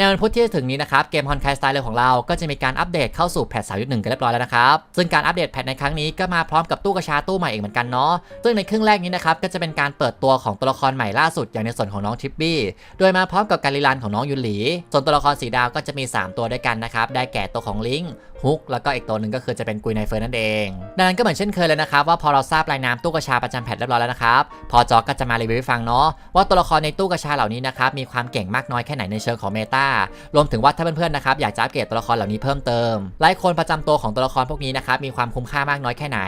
ในวันพุธที่จะถึงนี้นะครับเกมฮอนไคสไตล์เลยของเราก็จะมีการอัปเดตเข้าสู่แพท3.1กันเรียบร้อยแล้วนะครับซึ่งการอัปเดตแพทในครั้งนี้ก็มาพร้อมกับตู้กระชาตู้ใหม่อีกเหมือนกันเนาะซึ่งในครึ่งแรกนี้นะครับก็จะเป็นการเปิดตัวของตัวละครใหม่ล่าสุดอย่างในส่วนของน้องทิปปี้โดยมาพร้อมกับการลีลันของน้องยุนหลี ส่วนตัวละครสีดาวก็จะมี 3 ตัวด้วยกันนะครับได้แก่ตัวของลิงฮุกแล้วก็อีกตัวหนึ่งก็คือจะเป็นกุยไนเฟิร์นนั่นเอง ดังนั้นก็เหมือนเช่นเคยเลยนะครับว่าพอเราทราบรายนามตู้กระชาประจำแพทเรียบร้อยแล้วนะครับพอจอก็จะมารีวิวให้ฟังเนาะว่าตัวละครในตู้กระชาเหล่านี้นะครับมีความเก่งมากน้อยแค่ไหนในเชิงของเมตารวมถึงว่าถ้าเพื่อนๆนะครับอยากจะอัปเกรดตัวละครเหล่านี้เพิ่มเติมไลายคนประจำตัวของตัวละครพวกนี้นะครับมีความคุ้มค่ามากน้อยแค่ไหน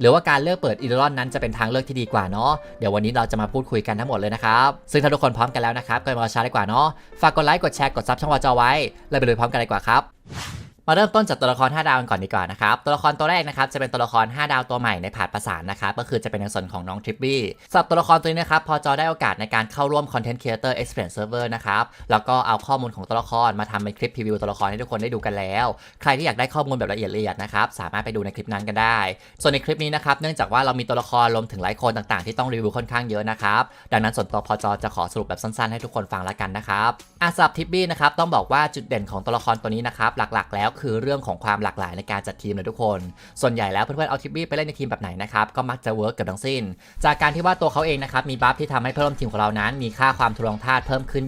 หรือว่าการเลือกเปิดอีเดอนนั้นจะเป็นทางเลือกที่ดีกว่าเนาะเดี๋ยววันนี้เราจะมาพูดคุยกันทั้งหมดเลยนะครับซึ่งถ้าทุกคนพร้อมกันแล้วนะครับก็มาช้าดีกว่าเนาะฝากกดไลค์กดแชร์กดซับช่องวอจอไว้แลยไปเลยพร้อมกันเลยกว่าครับ มาเริ่มต้นจากตัวละคร 5 ดาวกันก่อนดีกว่านะครับ ตัวละครตัวแรกนะครับจะเป็นตัวละคร 5 ดาวตัวใหม่ในผาดประสานนะครับก็คือจะเป็นในส่วนของน้องทริปปี้สำหรับตัวละครตัวนี้นะครับพอจอได้โอกาสในการเข้าร่วม Content Creator Experience Server นะครับแล้วก็เอาข้อมูลของตัวละครมาทำเป็นคลิปพรีวิวตัวละครให้ทุกคนได้ดูกันแล้ว ใครที่อยากได้ข้อมูลแบบละเอียดละเอียดนะครับสามารถไปดูในคลิปนั้นกันได้ ส่วนในคลิปนี้นะครับเนื่องจากว่าเรามีตัวละครรวมถึงหลายคนต่างๆ ที่ต้องรีวิวค่อนข้างเยอะนะครับดังนั้นส่วนตัวพอจอจะขอสรุปแบบสั้นๆ ให้ทุกคนฟังแล้วกันนะครับอาสับทิปปี้นะครับต้องบอกว่าจุดเด่นของตัวละครตัวนี้นะครับหลักๆ แล้วคือเรื่องของความหลากหลายในการจัดทีมเลยทุกคน ส่วนใหญ่แล้วเพื่อนๆเอาทิปปี้ไปเล่นในทีมแบบไหนนะครับก็มักจะเวิร์กเกือบทั้งสิ้น จากการที่ว่าตัวเขาเองนะครับมีบัฟที่ทำให้เพื่อนร่วมทีมของเรานั้น มีค่าความทะลวงธาตเพิ่มขึ้น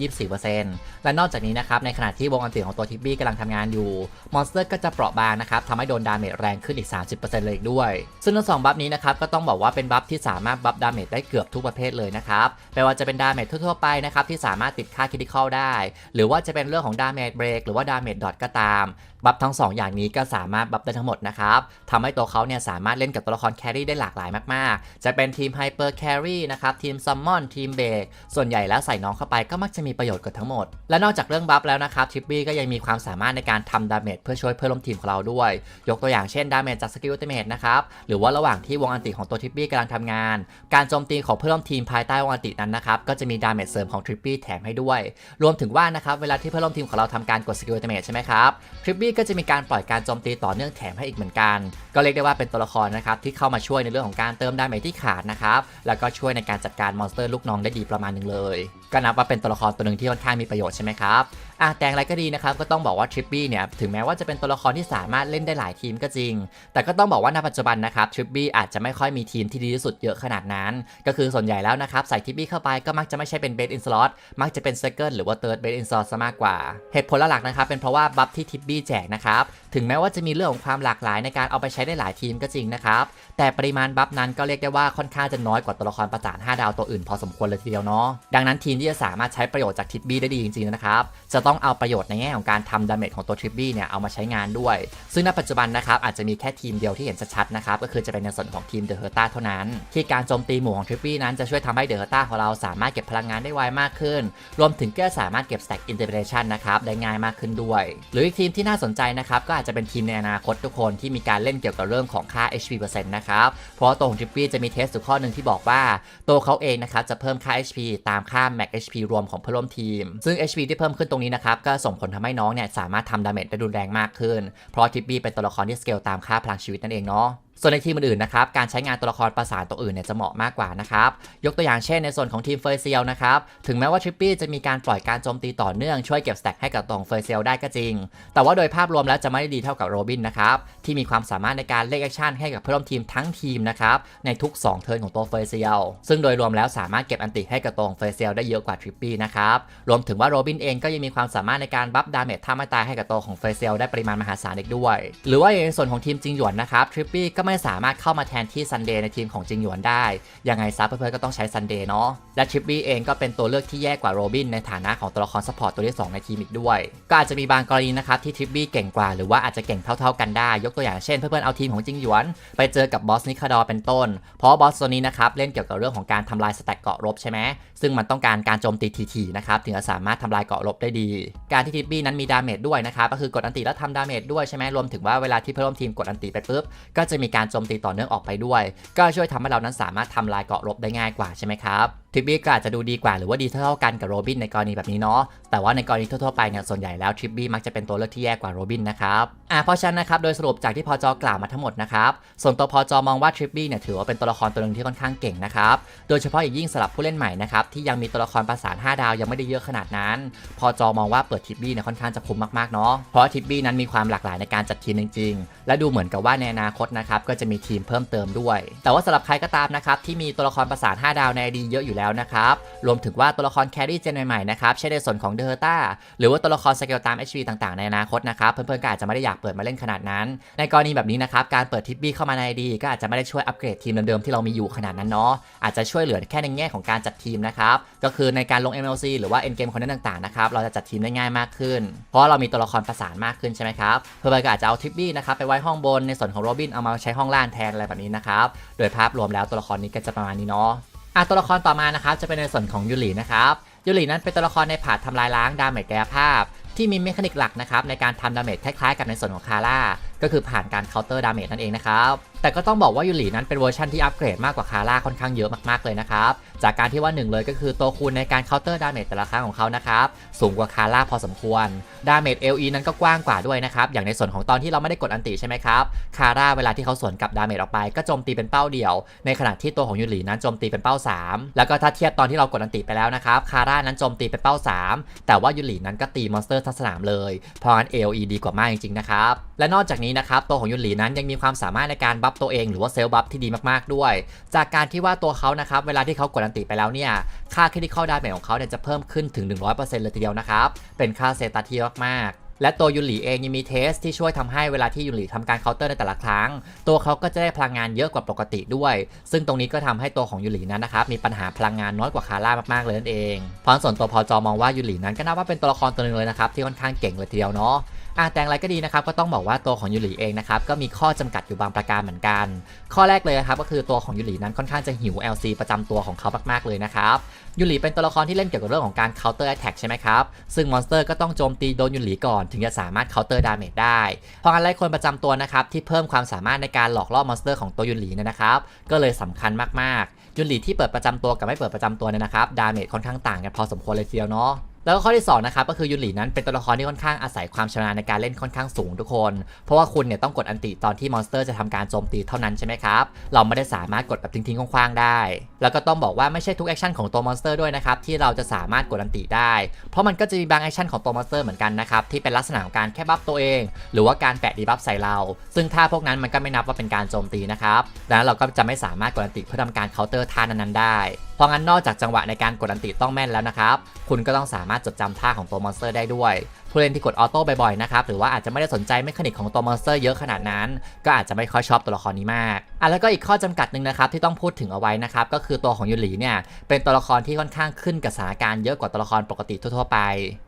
24%และนอกจากนี้นะครับในขณะที่วงอันติของตัวทิปปี้กำลังทำงานอยู่มอนสเตอร์ก็จะเปราะบางนะครับทำให้โดนดาเมจแรงขึ้นอีก 30%เลยอีกด้วย ซึ่งทั้งสองบัฟนี้นะครับก็ต้องบอกว่าเป็นบัฟที่สามารถบัฟดาเมจได้เกือบทุกประเภทเลยนะครับไม่ว่าจะเป็นดาเมจทั่วๆไปนะครับที่สามารถติดค่าคิดิคอลได้ หรือว่าจะเป็นเรื่องของดาเมจเบรกหรือว่าดาเมจดอทก็ตาม บัฟทั้ง 2 อย่างนี้ก็สามารถบัฟได้ทั้งหมดนะครับทำให้ตัวเขาเนี่ยสามารถเล่นกับตัวละครแครี่ได้หลากหลายมากๆ จะเป็นทีมไฮเปอร์แครี่นะครับทีมซัมมอนทีมเบรกส่วนใหญ่แล้วใส่น้องเข้าไปก็มักจะมีประโยชน์กับทั้งหมด และนอกจากเรื่องบัฟแล้วนะครับทิปปี้ก็ยังมีความสามารถในการทำดาเมจเพื่อช่วยเพื่อนร่วมทีมของเราด้วย ยกตัวอย่างเช่นดาเมจจากสกิลอัลติเมทนะครับหรือว่าระหว่างที่วงอันติของตัวทิปปี้กำลังทำงาน การโจมตีของเพื่อนร่วมทีมภายใต้วงอันตินั้นนะครับก็จะมีดาเมจเสริมของทิปปี้แถมให้ด้วย รวมถึงว่านะครับเวลาที่เพื่อนร่วมทีมของเราทำการกดสกิลอัลติเมทใช่ไหมครับทิปปี้ก็จะมีการปล่อยการโจมตีต่อเนื่องแถมให้อีกเหมือนกัน ก็เรียกได้ว่าเป็นตัวละครนะครับที่เข้ามาช่วยในเรื่องของการเติมดาเมจที่ขาดนะครับแล้วก็ช่วยในการจัดการมอนสเตอร์ลูกน้องได้ดีประมาณหนึ่งเลย ก็นับว่าเป็นตัวละครตัวหนึ่งที่ค่อนข้างมีประโยชน์ใช่ไหมครับ อะแต่อย่างไรก็ดีนะครับก็ต้องบอกว่าทริปปี้เนี่ยถึงแม้ว่าจะเป็นตัวละครที่สามารถเล่นได้หลายทีมก็จริง แต่ก็ต้องบอกว่าณปัจจุบันนะครับทริปปี้อาจจะไม่ค่อยมีทีมที่ดีที่สุดเยอะขนาดนั้น ก็คือส่วนใหญ่แล้วนะครับใส่ทริปปี้เข้าไปก็มักจะไม่ใช่เป็นเบสอินสล็อตมักจะเป็นเซคันด์หรือว่าเติร์ดเบสอินสล็อตซะมากกว่า เหตุผลหลักนะครับเป็นเพราะว่าบัฟที่ทริปปี้แจกนะครับถึงแม้ว่าจะมีเรื่องของความหลากหลายในการเอาไปใช้ได้หลายทีมก็จริงนะครับแต่ปริมาณบัฟนั้นก็เรียกได้ว่าค่อนข้างจะน้อยกว่าตัวละครประสาน5ดาวตัวอื่นพอสมควรเลยทีเดียวเนาะดังนั้นทีมที่จะสามารถใช้ประโยชน์จากทิปปี้ได้ดีจริงๆนะครับจะต้ององเอาประโยชน์ในแง่ของการทำดาเมจของตัวทริปปี้เนี่ยเอามาใช้งานด้วย ซึ่งณปัจจุบันนะครับอาจจะมีแค่ทีมเดียวที่เห็นชัดๆนะครับก็คือจะเป็นในส่วนของทีมเดอะเฮอร์ต้าเท่านั้น ที่การโจมตีหมู่ของทริปปี้นั้นจะช่วยทำให้เดอะเฮอร์ต้าของเราสามารถเก็บพลังงานได้ไวมากขึ้น รวมถึงก็สามารถเก็บสแต็กอินเตอร์เ t ชันนะครับได้ง่ายมากขึ้นด้วย หรืออีกทีมที่น่าสนใจนะครับก็อาจจะเป็นทีมในอนาคตทุกคนที่มีการเล่นเกี่ยวกับเรื่องของค่า HP เปอร์เซ็นต์นะครับเพราะตัวของทริปปี้จะมีเทสอยู่ข้อหนึ่งที่บอกว่า ตัวเขาเองนะครับจะเพิ่มค่า HP ตามค่า Max HP รวมของเพื่อนร่วมทีม ซึ่ง HP ที่เพิ่มขึ้นตรงนี้นะครับก็ส่งผลทำให้น้องเนี่ยสามารถทำดาเมจได้รุนแรงมากขึ้น เพราะทิปปี้เป็นตัวละครที่สเกลตามค่าพลังชีวิตนั่นเองเนาะ ส่วนในทีมอื่นๆนะครับการใช้งานตัวละครประสานตัวอื่นเนี่ยจะเหมาะมากกว่านะครับยกตัวอย่างเช่นในส่วนของทีมเฟอร์เซียลนะครับถึงแม้ว่าทริปปี้จะมีการปล่อยการโจมตีต่อเนื่องช่วยเก็บสแต็กให้กับตรงเฟอร์เซียลได้ก็จริง แต่ว่าโดยภาพรวมแล้วจะไม่ได้ดีเท่ากับโรบินนะครับที่มีความสามารถในการเล่นแอคชั่นให้กับเพื่อนร่วมทีมทั้งทีมนะครับในทุก 2 เทิร์นของตัวเฟอร์เซียลซึ่งโดยรวมแล้วสามารถเก็บอันติให้กับตรงเฟอร์เซียลได้เยอะกว่าทริปปี้นะครับรวมถึงว่าโรบินเองก็ยังมีความสามารถในการบัฟดาเมจท่าไม่ตายให้กับตัวของเฟอร์เซียลได้ปริมาณมหาศาลอีกด้วย หรือว่าในส่วนของทีมจิงหยวนนะครับทริปปี้ก็ไม่สามารถเข้ามาแทนที่ซันเดย์ในทีมของจิงหยวนได้ ยังไงซับเพื่อนๆก็ต้องใช้ซันเดย์เนาะ และทริปปี้เองก็เป็นตัวเลือกที่แย่กว่าโรบินในฐานะของตัวละครซัพพอร์ตตัวที่ 2 ในทีมอีกด้วย ก็อาจจะมีบางกรณีนะครับที่ทริปปี้เก่งกว่าหรือว่าอาจจะเก่งเท่า ๆกันได้ ยกตัวอย่างเช่นเพื่อนๆเอาทีมของจิงหยวน ไปเจอกับบอสนิคาดอเป็นต้น เพราะบอสตัวนี้นะครับเล่นเกี่ยวกับเรื่องของการทำลายสแต็กเกาะรบใช่ไหมซึ่งมันต้องการการโจมตีทีๆนะครับถึงจะสามารถทำลายเกาะรบได้ดี การที่ทริปปี้นั้นมีดาเมจด้วยนะครับก็คือกดอันติแล้วทำดาเมจด้วยใช่ไหมรวมถึงว่าเวลาที่เพื่อนร่วมทีมกดอันติไปปุ๊บก็จะมีการโจมตีต่อเนื่องออกไปด้วย ก็ช่วยทำให้เรานั้นสามารถทำลายเกาะรบได้ง่ายกว่าใช่ไหมครับ ทริปบี้ก็อาจจะดูดีกว่าหรือว่าดีเท่ากันกับโรบินในกรณีแบบนี้เนาะแต่ว่าในกรณีทั่วๆไปเนี่ยส่วนใหญ่แล้วทริปบี้มักจะเป็นตัวเลือกที่แย่กว่าโรบินนะครับอ่าเพราะฉะนั้นนะครับโดยสรุปจากที่พอจอกล่าวมาทั้งหมดนะครับส่วนตัวพอจอมองว่าทริปบี้เนี่ยถือว่าเป็นตัวละครตัวหนึ่งที่ค่อนข้างเก่งนะครับโดยเฉพาะอย่างยิ่งสำหรับผู้เล่นใหม่นะครับที่ยังมีตัวละครประสาน 5 ดาวยังไม่ได้เยอะขนาดนั้น พอจอมองว่าเปิดทริปบี้เนี่ยค่อนข้างจะคุ้มมากๆเนาะเพราะทริปบี้นั้นมีความหลากหลายในการจัดทีมจริงๆ และดูเหมือนกับว่าในอนาคตนะครับก็จะมีทีมเพิ่มเติมด้วย แต่ว่าสำหรับใครก็ตามนะครับที่มีตัวละครประสาน 5 ดาวในอดีเยอะอยู่แล้วนะครับ รวมถึงว่าตัวละครแครี่เจนใหม่ๆนะครับใช่ในส่วนของเดอร์ต้าหรือว่าตัวละครสเกลตาม HV ต่างๆในอนาคตนะครับ เพื่อนๆก็อาจจะไม่ได้อยากเปิดมาเล่นขนาดนั้น ในกรณีแบบนี้นะครับการเปิดทิปบี้เข้ามาในดีก็อาจจะไม่ได้ช่วยอัปเกรดทีมเดิมๆที่เรามีอยู่ขนาดนั้นเนาะอาจจะช่วยเหลือแค่ในแง่ของการจัดทีมนะครับก็คือในการลง MLC หรือว่า End Game คอนเทนต์ต่างๆนะครับเราจะจัดทีมได้ง่ายมากขึ้น เพราะเรามีตัวละครประสานมากขึ้นใช่ไหมครับเพื่อนๆก็อาจจะเอาทิปบี้นะครับไปไว้ห้องบนในส่วนของโรบินเอามาใช้ห้องล่างแทนอะไรแบบนี้นะครับโดยภาพรวมแล้วตัวละครนี้ก็จะประมาณนี้เนาะ อะตัวละครต่อมานะครับจะเป็นในส่วนของยูรินะครับยูรินั้นเป็นตัวละครในผาดทำลายล้างดาเมจกายภาพ ที่มีเมคานิกหลักนะครับในการทำดาเมจคล้ายๆกับในส่วนของคาร่า ก็คือผ่านการเคาน์เตอร์ดาเมจนั่นเองนะครับ แต่ก็ต้องบอกว่ายูรินั้นเป็นเวอร์ชันที่อัปเกรดมากกว่าคาร่าค่อนข้างเยอะมากๆเลยนะครับ จากการที่ว่าหนึ่งเลยก็คือตัวคูณในการเคาน์เตอร์ดาเมจแต่ละครั้งของเขานะครับสูงกว่าคาร่าพอสมควร ดาเมจ LE นั้นก็กว้างกว่าด้วยนะครับ อย่างในส่วนของตอนที่เราไม่ได้กดอันติใช่ไหมครับ คาร่าเวลาที่เขาสวนกับดาเมจออกไป ก็โจมตีเป็นเป้าเดียว ในขณะที่ตัวของยูรินั้นโจมตีเป็นเป้า 3 แล้วก็ถ้าเทียบตอนที่เรากดอันติไปแล้วนะครับ คาร่านั้นโจมตีเป็นเป้า 3 แต่ว่ายูรินั้นก็ตีมอนสเตอร์ทั้งสนามเลย เพราะงั้น AOE ดีกว่ามากจริงๆนะครับ และนอกจากนี้นะครับตัวของยูรินั้นยังมีความสามารถในการบัฟตัวเองหรือว่าเซลล์บัฟที่ดีมากๆด้วย จากการที่ว่าตัวเขานะครับเวลาที่เขากดอันติไปแล้วเนี่ยค่าคริติคอลดาเมจของเขาเนี่ยจะเพิ่มขึ้นถึง 100%เลยทีเดียวนะครับเป็นค่าเซตัสที่มากๆและตัวยุนหลีเองยังมีเทสที่ช่วยทำให้เวลาที่ยุนหลีทำการเคาน์เตอร์ในแต่ละครั้ง ตัวเขาก็จะได้พลังงานเยอะกว่าปกติด้วย ซึ่งตรงนี้ก็ทำให้ตัวของยุนหลีนั้นนะครับมีปัญหาพลังงานน้อยกว่าคาร่ามากๆเลยนั่นเองเพราะส่วนตัวพอจอมองว่ายุนหลีนั้นก็นับว่าเป็นตัวละครตัวหนึงเลยนะครับที่ค่อนข้างเก่งเลยทีเดียวเนาะ อะแต่งอย่างไรก็ดีนะครับก็ต้องบอกว่าตัวของยูริเองนะครับก็มีข้อจำกัดอยู่บางประการเหมือนกัน ข้อแรกเลยนะครับก็คือตัวของยูรินั้นค่อนข้างจะหิว LC ประจำตัวของเขามากๆเลยนะครับยูริเป็นตัวละครที่เล่นเกี่ยวกับเรื่องของการ counter attack ใช่ไหมครับซึ่งมอนสเตอร์ก็ต้องโจมตีโดนยูริก่อน ถึงจะสามารถ counter damage ได้ เพราะงั้นหลายคนประจำตัวนะครับที่เพิ่มความสามารถในการหลอกล่อมอนสเตอร์ของตัวยูริเนี่ยนะครับก็เลยสำคัญมากๆยูริที่เปิดประจำตัวกับไม่เปิดประจำตัวเนี่ยนะครับดาเมจค่อนข้างต่างกันพอสมควรเลยเดียวเนาะ แล้วก็ข้อที่2นะครับก็คือยุนหลีนั้นเป็นตัวละครที่ค่อนข้างอาศัยความชำนาญในการเล่นค่อนข้างสูงทุกคน เพราะว่าคุณเนี่ยต้องกดอันติตอนที่มอนสเตอร์จะทำการโจมตีเท่านั้นใช่ไหมครับ เราไม่ได้สามารถกดแบบทิ้งๆคว้างๆได้ แล้วก็ต้องบอกว่าไม่ใช่ทุกแอคชั่นของตัวมอนสเตอร์ด้วยนะครับที่เราจะสามารถกดอันติได้ เพราะมันก็จะมีบางแอคชั่นของตัวมอนสเตอร์เหมือนกันนะครับที่เป็นลักษณะของการแค่บัฟตัวเอง หรือว่าการแปะดีบัฟใส่เรา ซึ่งท่าพวกนั้นมันก็ไม่นับว่าเป็นการโจมตีนะครับดังนั้นเราก็จะไม่สามารถกดอันติเพื่อทำการเคาน์เตอร์ท่านั้นๆได้ ราะงั้นนอกจากจังหวะในการกดอันติต้องแม่นแล้วนะครับคุณก็ต้องสามารถจดจำท่าของตัวมอนสเตอร์ได้ด้วยผู้เล่นที่กดออโต้บ่อยๆนะครับหรือว่าอาจจะไม่ได้สนใจเมคานิกของตัวมอนสเตอร์เยอะขนาดนั้น ก็อาจจะไม่ค่อยชอบตัวละครนี้มากอะแล้วก็อีกข้อจำกัดหนึ่งนะครับที่ต้องพูดถึงเอาไว้นะครับก็คือตัวของยูริเนี่ยเป็นตัวละครที่ค่อนข้างขึ้นกับสถานการณ์เยอะกว่าตัวละครปกติทั่วๆไป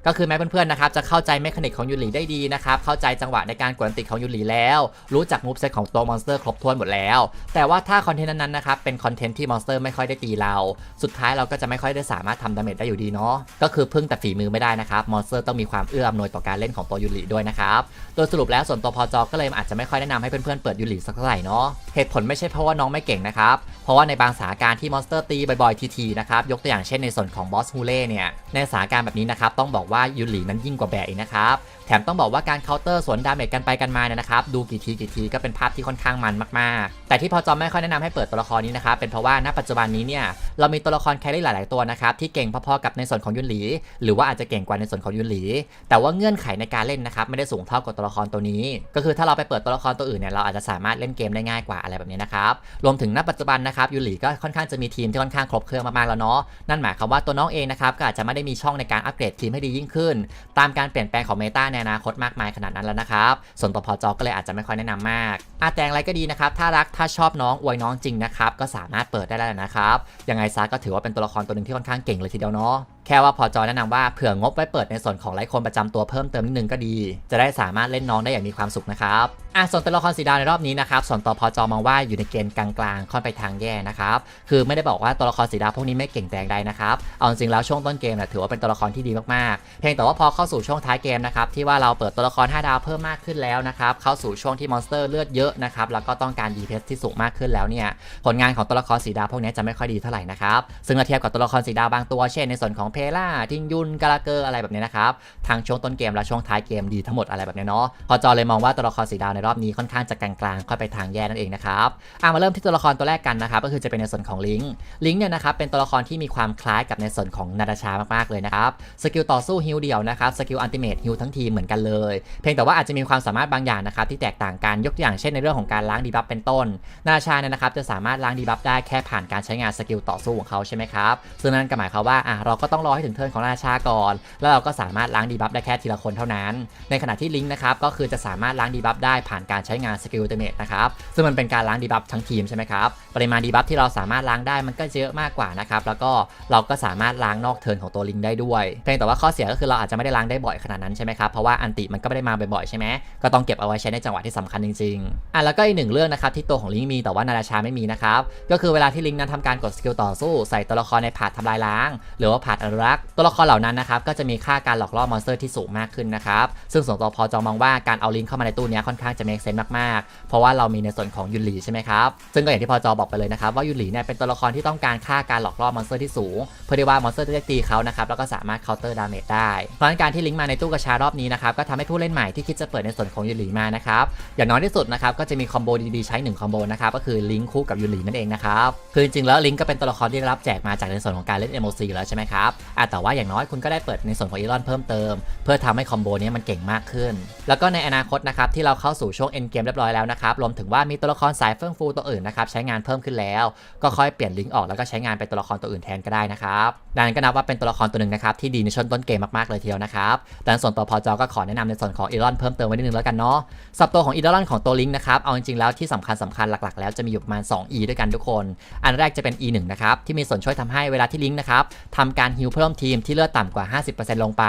ก็คือแม้เพื่อนๆนะครับจะเข้าใจเมคานิกของยูริได้ดีนะครับเข้าใจจังหวะในการกดอันติของยูริแล้ว รู้จักมูฟเซตของตัวมอนสเตอร์ครบถ้วนหมดแล้ว แต่ว่าถ้าคอนเทนต์นั้นๆนะครับเป็นคอนเทนต์ที่มอนสเตอร์ไม่ค่อยได้ตีเราสุดท้ายเราก็จะไม่ค่อยได้สามารถทำดาเมจได้อยู่ดีเนาะก็คือพึ่งแต่ฝีมือไม่ได้นะครับมอนสเตอร์ต้องมีความเอื้ออำนวยต่อการเล่นของตัวยูริด้วยนะครับโดยสรุปแล้วส่วนตัวพอจอก็เลยอาจจะไม่ค่อยแนะนำให้เพื่อนๆเปิดยูริสักเท่าไหร่เนาะเหตุผลไม่ใช่เพราะว่าน้องไม่เก่งนะครับเพราะว่าในบางสถานการณ์ที่มอนสเตอร์ตีบ่อยๆทีๆนะครับยกตัวอย่างเช่นในส่วนของบอสฮูเล่เนี่ยในสถานการณ์แบบนี้นะครับต้องบอกว่ายูรินั้นยิ่งกว่าแบกอีกนะครับ แถมต้องบอกว่าการเคาน์เตอร์สวนดาเมจกันไปกันมาเนี่ยนะครับดูกี่ทีกี่ทีก็เป็นภาพที่ค่อนข้างมันมากๆ แต่ที่พอจอมไม่ค่อยแนะนำให้เปิดตัวละครนี้นะครับเป็นเพราะว่าณปัจจุบันนี้เนี่ยเรามีตัวละครแครี่หลาย ๆ ตัวนะครับที่เก่งพอๆกับในส่วนของยุนหลี หรือว่าอาจจะเก่งกว่าในส่วนของยุนหลี แต่ว่าเงื่อนไขในการเล่นนะครับไม่ได้สูงเท่ากับตัวละครตัวนี้ ก็คือถ้าเราไปเปิดตัวละครตัวอื่นเนี่ยเราอาจจะสามารถเล่นเกมได้ง่ายกว่าอะไรแบบนี้นะครับรวมถึงณปัจจุบันนะครับยุนหลีก็ค่อนข้างจะมีทีมที่ค่อนข้างครบเครื่องมากๆแล้วเนาะนั่นหมายความว่าตัวน้องเองนะครับก็อาจจะไม่ได้มีช่องในการอัปเกรดทีมให้ดียิ่งขึ้น ตามการเปลี่ยนแปลงของเมตาในอนาคตมากมายขนาดนั้นแล้วนะครับ ส่วนตัวพอจอก็เลยอาจจะไม่ค่อยแนะนำมากอาแต่อย่างไรก็ดีนะครับ ถ้ารักถ้าชอบน้องอวยน้องจริงนะครับ ก็สามารถเปิดได้แล้วนะครับ ยังไงซะก็ถือว่าเป็นตัวละครตัวหนึ่งที่ค่อนข้างเก่งเลยทีเดียวเนาะ แค่ว่าพอจอแนะนำว่าเผื่องบไว้เปิดในส่วนของไลฟ์คนประจำตัวเพิ่มเติมนิดนึงก็ดี จะได้สามารถเล่นน้องได้อย่างมีความสุขนะครับอะส่วนตัวละครสีดาวในรอบนี้นะครับส่วนตัวพอจอมองว่าอยู่ในเกณฑ์กลางๆค่อนไปทางแย่นะครับคือไม่ได้บอกว่าตัวละครสีดาวพวกนี้ไม่เก่งแต่งใดนะครับเอาจริงแล้วช่วงต้นเกมเนี่ยถือว่าเป็นตัวละครที่ดีมากๆ เพียงแต่ว่าพอเข้าสู่ช่วงท้ายเกมนะครับที่ว่าเราเปิดตัวละคร 5 ดาวเพิ่มมากขึ้นแล้วนะครับเข้าสู่ช่วงที่มอนสเตอร์เลือดเยอะนะครับแล้วก็ต้องการ DPS ที่สูงมากขึ้นแล้วเนี่ยผลงานของตัวละครสีดาวพวกนี้จะไม่ค่อยดีเท่าไหร่นะครับซึ่งเราเทียบกับตัวละครสีดาวบางตัวเช่นในส่วนของเพล่าทิงยุนกาลาเกอร์อะไรแบบนี้นะครับทางช่วงต้นเกมและช่วงท้ายเกมดีทั้งหมดอะไรแบบนี้เนาะพอจอเลยมองว่าตัวละครสีดาวในรอบนี้ค่อนข้างจะกลางๆค่อยไปทางแย่นั่นเองนะครับอะมาเริ่มที่ตัวละครตัวแรกกันนะครับก็คือจะเป็นในส่วนของลิงลิงเนี่ยนะครับเป็นตัวละครที่มีความคล้ายกับในส่วนของนาดาชามากๆเลยนะครับสกิลต่อสู้ฮิลเดียวนะครับสกิลอัลติเมทฮิลทั้งทีมเหมือนกันเลยเพียงแต่ว่าอาจจะมีความสามารถบางอย่างนะครับที่แตกต่างกันยกตัวอย่างเช่นในเรื่องของการล้างดีบัฟเป็นต้น นาราชาเนี่ยนะครับจะสามารถล้างดีบัฟได้แค่ผ่านการใช้งานสกิลต่อสู้ของเขาใช่ไหมครับซึ่งนั่นก็หมายความว่าอะเราก็ต้องรอให้ถึงเทิร์นของนาราชาก่อน แล้วเราก็สามารถล้างดีบัฟได้แค่ทีละคนเท่านั้น ในขณะที่ลิงก์นะครับก็คือจะสามารถล้างดีบัฟได้ผ่านการใช้งานสกิลเตเมทนะครับซึ่งมันเป็นการล้างดีบัฟทั้งทีมใช่ไหมครับปริมาณดีบัฟที่เราสามารถล้างได้มันก็เยอะมากกว่านะครับแล้วก็เราก็สามารถล้างนอกเทิร์นของตัวลิงก์ได้ด้วยเพียงแต่ว่าข้อเสียก็คือเราอาจจะไม่ได้ล้างได้บ่อยขนาดนั้นใช่ไหมครับเพราะว่าอันติมันก็ไม่ได้มาบ่อยๆใช่ไหมก็ต้องเก็บเอาไว้ใช้ในจังหวะที่สำคัญจริงๆอะแล้วก็อีกหนึ่งเรื่องนะครับที่ตัวของลิงก์มีแต่ว่านาราชาไม่มีนะครับก็คือเวลาที่ลิงก์นั้นทำการกดสกิลต่อสู้ใส่ตัวละครในผาดทำลายล้าง หรือว่าผาดอนุรักษ์ตัวละครเหล่านั้นนะครับก็จะมีค่าการหลอกล่อมอนสเตอร์ที่สูงมากขึ้นนะครับซึ่งส่วนตัวพอจอมองว่าการเอาลิงเข้ามาในตู้นี้ค่อนข้างจะเมคเซนต์มากๆ เพราะว่าเรามีในส่วนของยุนหลีใช่ไหมครับซึ่งก็อย่างที่พอจอบอกไปเลยนะครับว่ายุนหลีเนี่ยเป็นตัวละครที่ต้องการค่าการหลอกล่อมอนสเตอร์ที่สูง เพื่อที่ว่ามอนสเตอร์จะได้ตีเขานะครับแล้วก็สามารถเคาน์เตอร์ดาเมจได้เพราะฉะนั้นการที่ลิงมาในตู้กระชารอบนี้นะครับก็ทำให้ผู้เล่นใหม่ที่คิดจะเปิดในส่วนของยุนหลีมานะครับอย่างน้อยที่สุดนะครับก็จะมีคอมโบดีๆใช้1คอมโบนะครับก็คือลิงคู่กับยุลีนั่นเองนะครับคือจริงๆแล้วลิงก็เป็นตัวละครที่ได้รับแจกมาจากในส่วนของการเล่น MOC แล้วใช่ไหมครับอะแต่ว่าอย่างน้อยคุณก็ได้เปิดในส่วนของอีลอนเพิ่มเติม เพื่อทำให้คอมโบนี้มันเก่งมากขึ้น แล้วก็ในอนาคตนะครับที่เราเข้าสู่ช่วงเอ็นเกมเรียบร้อยแล้วนะครับรวมถึงว่ามีตัวละครสายเฟื่องฟูตัวอื่นนะครับใช้งานเพิ่มขึ้นแล้ว ก็ค่อยเปลี่ยนลิงก์ออกแล้วก็ใช้งานเป็นตัวละครตัวอื่นแทนก็ได้นะครับดังนั้นก็นับว่าเป็นตัวละครตัวหนึ่งนะครับที่ดีในช่วงต้นเกมมากๆเลยทีเดียวนะครับแต่ส่วนตัวพอจอก็ขอแนะนำในส่วนของอีลอนเพิ่มเติมไว้นิดนึงแล้วกันเนาะสับตัวของอีลอนของตัวลิงก์นะครับเอาจริงๆแล้วที่สำคัญสำคัญหลักๆ แล้วจะมีอยู่ประมาณ 2E ด้วยกันทุกคน อันแรกจะเป็น E1 นะครับที่มีส่วนช่วยทำให้เวลาที่ลิงก์นะครับทำการฮิลเพิ่มทีมที่เลือดต่ำกว่า 50%ลงไป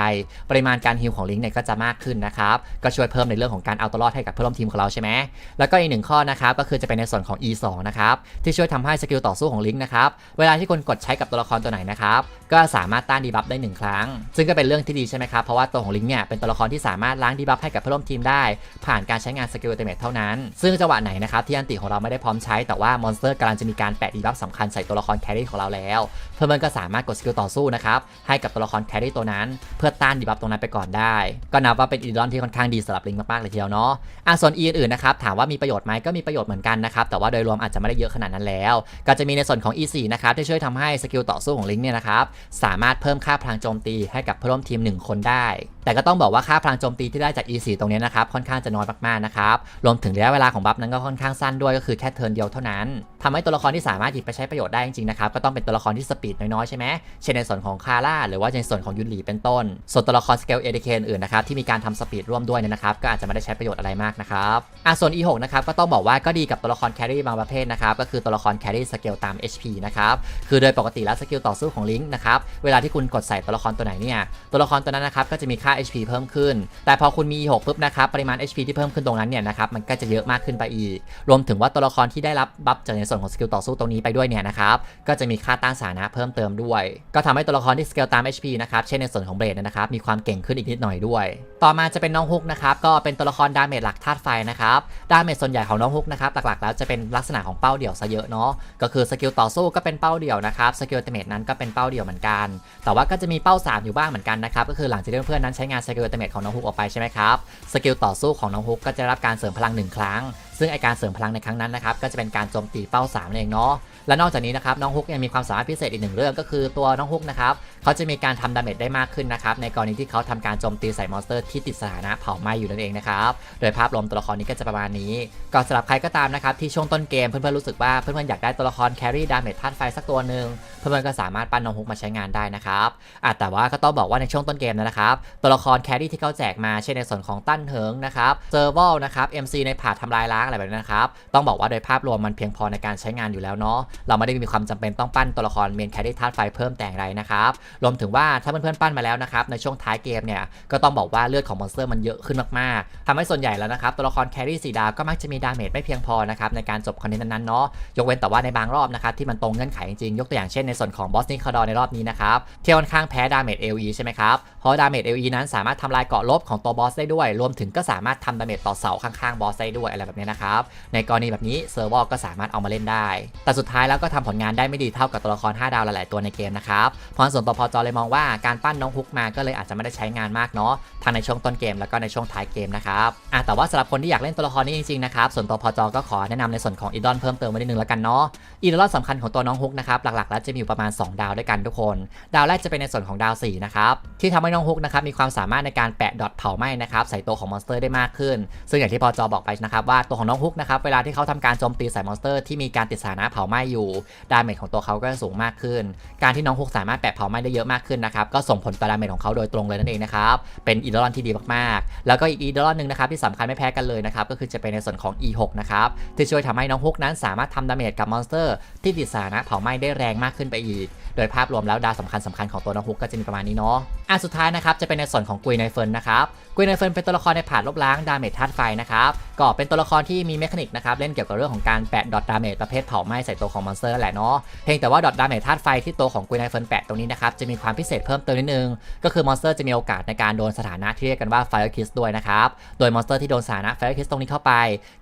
ปริมาณการฮิลของลิงก์เนี่ยก็จะมากขึ้นนะครับ ก็ช่วยเพิ่มในเรื่องของการเอาตัวรอดให้กับเพื่อนร่วมทีมของเราใช่ไหมแล้วก็อีกหนึ่งข้อนะครับก็คือจะเป็นในส่วนของ E2 นะครับที่ช่วยทำให้สกิลต่อสู้ของลิงก์นะครับเวลาที่คุณกดใช้กับตัวละครตัวไหนนะครับก็สามารถต้านดีบัฟได้ 1 ครั้ง ซึ่งก็เป็นเรื่องที่ดีใช่ไหมครับเพราะว่าตัวของลิงก์เนี่ยเป็นตัวละครที่สามารถล้างดีบัฟให้กับเพื่อนร่วมทีมได้ ผ่านการใช้งานสกิลเตเมทเท่านั้น ซึ่งจังหวะไหนนะครับที่อันติของเราไม่ได้พร้อมใช้แต่ว่ามอนสเตอร์กำลังจะมีการแปะดีบัฟสำคัญใส่ตัวละครแครี่ของเราแล้ว เพื่อนๆก็สามารถกดสกิลต่อสู้นะครับให้กับตัวละครแครี่ตัวนั้น เพื่อต้านดีบัฟตรงนั้นไปก่อนได้ ก็นับว่าเป็นอีดอนที่ค่อนข้างดีสำหรับลิงมากๆเลยทีเดียวเนาะอะส่วนอีอื่นๆนะครับถามว่ามีประโยชน์ไหมก็มีประโยชน์เหมือนกันนะครับแต่ว่าโดยรวมอาจจะไม่ได้เยอะขนาดนั้นแล้ว ก็จะมีในส่วนของ E4 นะครับที่ช่วยทำให้สกิลต่อสู้ของลิงเนี่ยนะครับสามารถเพิ่มค่าพลังโจมตีให้กับเพื่อนร่วมทีม 1 คนได้ แต่ก็ต้องบอกว่าค่าพลังโจมตีที่ได้จาก E4 ตรงนี้นะครับค่อนข้างจะน้อยมากๆนะครับรวมถึงระยะเวลาของบัฟนั้นก็ค่อนข้างสั้นด้วยก็คือแค่เทิร์นเดียวเท่านั้นทำให้ตัวละครที่สามารถหยิบไปใช้ประโยชน์ได้จริงๆนะครับก็ต้องเป็นตัวละครที่สปีดน้อยๆใช่ไหมเช่นในส่วนของคาร่าหรือว่าในส่วนของยุนหลีเป็นต้น ส่วนตัวละครสเกลเอเดเคนอื่นนะครับที่มีการทำสปีดร่วมด้วยเนี่ยนะครับก็อาจจะไม่ได้ใช้ประโยชน์อะไรมากนะครับอะส่วน E6 นะครับก็ต้องบอกว่าก็ดีกับตัวละครแครี่บางประเภทนะครับก็คือตัวละครแครี่สเกลตาม HP นะครับคือโดยปกติแล้วสกิลต่อสู้ของลิงก์นะครับเวลาที่คุณกดใส่ตัวละครตัวไหนเนี่ยตัวละครตัวนั้นนะครับก็จะมีค่า HP เพิ่มขึ้น แต่พอคุณมี E6 ปุ๊บนะครับปริมาณ HP ที่เพิ่มขึ้นตรงนั้นเนี่ยนะครับมันก็จะเยอะมากขึ้นไปอีก รวมถึงว่าตัวละครที่ได้รับบัฟจากในส่วนของสกิลต่อสู้ตรงนี้ไปด้วยเนี่ยนะครับก็จะมีค่าต้านสานะเพิ่มเติมด้วย ก็ทำให้ตัวละคครที่สเกลตาม HP นะครับ เช่นในส่วนของเบรดนะครับ มีความเก่งขึ้นอีกนิดหน่อยด้วย ต่อมาจะเป็นน้องฮุกนะครับ ก็เป็นตัวละครดาเมจหลักธาตุไฟนะครับ ดาเมจส่วนใหญ่ของน้องฮุกนะครับ หลักๆ แล้วจะเป็นลักษณะของเป้าเดี่ยวซะเยอะเนาะ ก็คือสกิลต่อสู้ก็เป็นเป้าเดี่ยวนะครับ สกิลเตเมจนั้นก็เป็นเป้าเดี่ยวเหมือนกัน แต่ว่าก็จะมีเป้า 3 อยู่บ้างเหมือนกันนะครับ ก็คือหลังจากที่เพื่อนๆนั้นใช้งานสกิลเตเมจของน้องฮุกออกไปใช่ไหมครับ สกิลต่อสู้ของน้องฮุกก็จะรับการเสริมพลังหนึ่งครั้ง ซึ่งไอการเสริมพลังในครั้งนั้นนะครับก็จะเป็นการโจมตีเป้า3นั่นเองเนาะและนอกจากนี้นะครับน้องฮุกยังมีความสามารถพิเศษอีกหนึ่งเรื่องก็คือตัวน้องฮุกนะครับเขาจะมีการทำดาเมจได้มากขึ้นนะครับในกรณีที่เขาทำการโจมตีใส่มอนสเตอร์ที่ติดสถานะเผาไหม้อยู่นั่นเองนะครับโดยภาพรวมตัวละครนี้ก็จะประมาณนี้ก็สำหรับใครก็ตามนะครับที่ช่วงต้นเกมเพื่อนๆรู้สึกว่าเพื่อนๆอยากได้ตัวละครแครี่ดาเมจธาตุไฟสักตัวหนึ่งเพื่อนๆก็สามารถปั้นน้องฮุกมาใช้งานได้นะครับอะแต่ว่าก็ต้องบอกว่าในช่วงต้นเกมนะครับตัวละครแครี่ที่เขาแจกมาเช่นในส่วนของตั้นเหิงนะครับเซอร์วลนะครับ MC ในผาดทำลายล้างางอะไรแบบนี้นะครับ ต้องบอกว่าโดยภาพรวมมันเพียงพอในการใช้งานอยู่แล้วเนาะ เราไม่ได้มีความจำเป็นต้องปั้นตัวละครเมนแครี่ธาตุไฟเพิ่มแต่อย่างไรนะครับ รวมถึงว่าถ้าเพื่อนๆปั้นมาแล้วนะครับในช่วงท้ายเกมเนี่ย ก็ต้องบอกว่าเลือดของมอนสเตอร์มันเยอะขึ้นมากๆทำให้ส่วนใหญ่แล้วนะครับตัวละครแครี่สีดาวก็มักจะมีดาเมจไม่เพียงพอนะครับในการจบคอนเทนต์นั้นๆเนาะ ยกเว้นแต่ว่าในบางรอบนะครับที่มันตรงเงื่อนไขจริงๆยกตัวอย่างเช่นในส่วนของบอสนิคาดอในรอบนี้นะครับที่ค่อนข้างแพ้ดาเมจ LE ใช่ไหมครับเพราะดาเมจ LE นั้นสามารถทำลายเกาะลบของตัวบอสได้ด้วย รวมถึงก็สามารถทำดาเมจต่อเสาข้างๆบอสได้ด้วยอะไรแบบนี้นะครับ ในกรณีแบบนี้เซิร์ฟเวอร์ก็สามารถเอามาเล่นได้ แต่สุดท้ายแล้วก็ทำผลงานได้ไม่ดีเท่ากับตัวละคร 5 ดาวหลาย ๆ ตัวในเกมนะครับพรส่วนตัวพอจอเลยมองว่าการปั้นน้องฮุกมาก็เลยอาจจะไม่ได้ใช้งานมากเนาะทั้งในช่วงต้นเกมแล้วก็ในช่วงท้ายเกมนะครับอะแต่ว่าสำหรับคนที่อยากเล่นตัวละครนี้จริง ๆ นะครับส่วนตัวพอจอก็ขอแนะนำในส่วนของอีดอนเพิ่มเติมไว้นิดนึงแล้วกันเนาะอีดอลสำคัญของตัวน้องฮุกนะครับหลัก ๆ แล้วจะมีอยู่ประมาณ 2 ดาวด้วยกันทุกคน ดาวแรกจะเป็นในส่วนของดาว4นะครับที่ทำให้น้องฮุกนะครับมีความสามารถในการแปะดอทเผาไหม้นะครับใส่ตัวของมอนสเตอร์ได้มากขึ้น ซึ่งอย่างที่พอจอบอกไปนะครับว่าตัวของน้องฮุกนะครับเวลาที่เขาทำการโจมตีใส่มอนสเตอร์ที่มีการติดสถานะเผาไหม้อยู่ดาเมจของตัวเขาก็จะสูงมากขึ้น การที่น้องฮุกสามารถแปะเผาไหม้ได้เยอะมากขึ้นนะครับก็ส่งผลต่อดาเมจของเขาโดยตรงเลยนั่นเองนะครับเป็นอีดอลที่ดีมากๆ แล้วก็อีกอีดอลหนึ่งนะครับที่สำคัญไม่แพ้กันเลยนะครับก็คือจะเป็นในส่วนของ E6 นะครับที่ช่วยทำให้น้องฮุกนั้นสามารถทำดาเมจกับมอนสเตอร์ ที่ติดสถานะเผาไหม้ได้แรงมากขึ้นไปอีก โดยภาพรวมแล้วดาวสำคัญสำคัญของตัวน้องฮุกก็จะมีประมาณนี้เนาะอะสุดท้ายนะครับจะเป็นในส่วนของกุยไนเฟิร์นนะครับกุยไนเฟิร์นเป็นตัวละครในผ่านลบล้างดาเมจธาตุไฟนะครับก็เป็นตัวละครที่มีเมคานิกนะครับเล่นเกี่ยวกับเรื่องของการแปะดอทดาเมจประเภทเผาไหม้ใส่ตัวของมอนสเตอร์แหละเนาะเพียงแต่ว่าดอทดาเมจธาตุไฟที่ตัวของกุยไนเฟิร์นแปะตรงนี้นะครับจะมีความพิเศษเพิ่มเติมนิดนึง ก็คือมอนสเตอร์จะมีโอกาสในการโดนสถานะที่เรียกกันว่า Fire Kiss ด้วยนะครับโดยมอนสเตอร์ที่โดนสถานะ Fire Kiss ตรงนี้เข้าไป